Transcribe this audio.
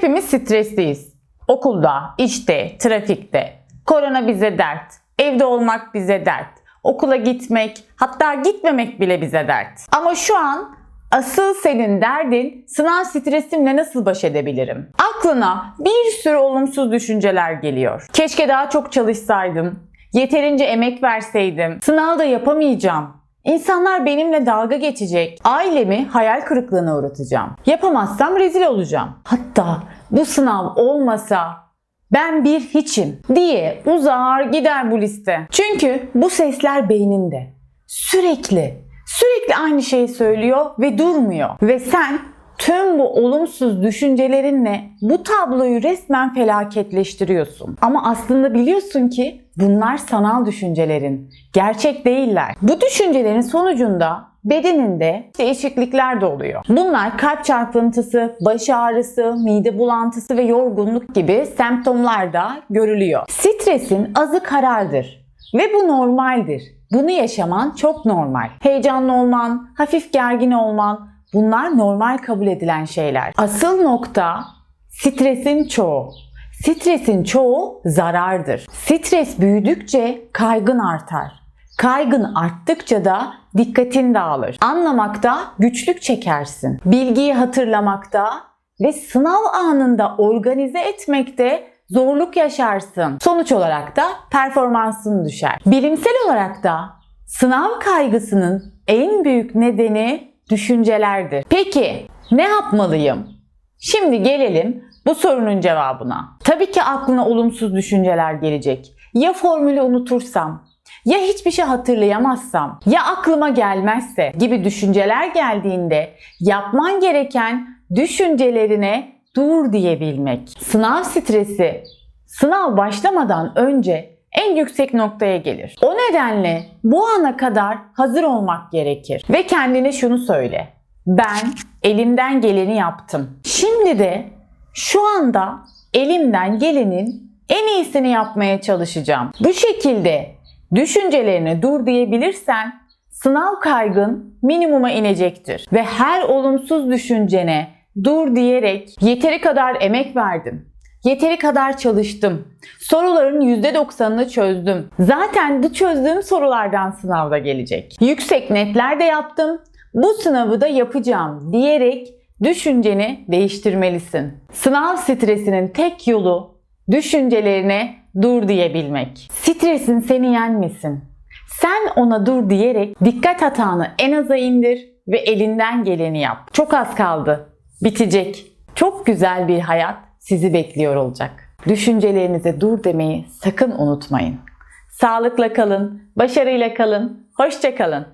Hepimiz stresliyiz. Okulda, işte, trafikte. Korona bize dert. Evde olmak bize dert. Okula gitmek, hatta gitmemek bile bize dert. Ama şu an asıl senin derdin sınav stresimle nasıl baş edebilirim? Aklına bir sürü olumsuz düşünceler geliyor. Keşke daha çok çalışsaydım. Yeterince emek verseydim. Sınavda yapamayacağım. İnsanlar benimle dalga geçecek. Ailemi hayal kırıklığına uğratacağım. Yapamazsam rezil olacağım. Hatta bu sınav olmasa ben bir hiçim diye uzar gider bu liste. Çünkü bu sesler beyninde. Sürekli, sürekli aynı şeyi söylüyor ve durmuyor. Ve sen tüm bu olumsuz düşüncelerinle bu tabloyu resmen felaketleştiriyorsun. Ama aslında biliyorsun ki bunlar sanal düşüncelerin, gerçek değiller. Bu düşüncelerin sonucunda bedeninde değişiklikler de oluyor. Bunlar kalp çarpıntısı, baş ağrısı, mide bulantısı ve yorgunluk gibi semptomlar da görülüyor. Stresin azı karardır ve bu normaldir. Bunu yaşaman çok normal. Heyecanlı olman, hafif gergin olman bunlar normal kabul edilen şeyler. Asıl nokta stresin çoğu. Stresin çoğu zarardır. Stres büyüdükçe kaygın artar. Kaygın arttıkça da dikkatin dağılır. Anlamakta güçlük çekersin. Bilgiyi hatırlamakta ve sınav anında organize etmekte zorluk yaşarsın. Sonuç olarak da performansın düşer. Bilimsel olarak da sınav kaygısının en büyük nedeni düşüncelerdir. Peki ne yapmalıyım? Şimdi gelelim bu sorunun cevabına. Tabii ki aklına olumsuz düşünceler gelecek. Ya formülü unutursam, ya hiçbir şey hatırlayamazsam, ya aklıma gelmezse gibi düşünceler geldiğinde yapman gereken düşüncelerine dur diyebilmek. Sınav stresi sınav başlamadan önce en yüksek noktaya gelir. O nedenle bu ana kadar hazır olmak gerekir ve kendine şunu söyle. Ben elimden geleni yaptım. Şimdi de şu anda elimden gelenin en iyisini yapmaya çalışacağım. Bu şekilde düşüncelerine dur diyebilirsen sınav kaygın minimuma inecektir. Ve her olumsuz düşüncene dur diyerek yeteri kadar emek verdim. Yeteri kadar çalıştım. Soruların %90'ını çözdüm. Zaten bu çözdüğüm sorulardan sınavda gelecek. Yüksek netler de yaptım. Bu sınavı da yapacağım diyerek düşünceni değiştirmelisin. Sınav stresinin tek yolu düşüncelerine dur diyebilmek. Stresin seni yenmesin. Sen ona dur diyerek dikkat hatanı en aza indir ve elinden geleni yap. Çok az kaldı. Bitecek. Çok güzel bir hayat sizi bekliyor olacak. Düşüncelerinize dur demeyi sakın unutmayın. Sağlıkla kalın, başarıyla kalın, hoşça kalın.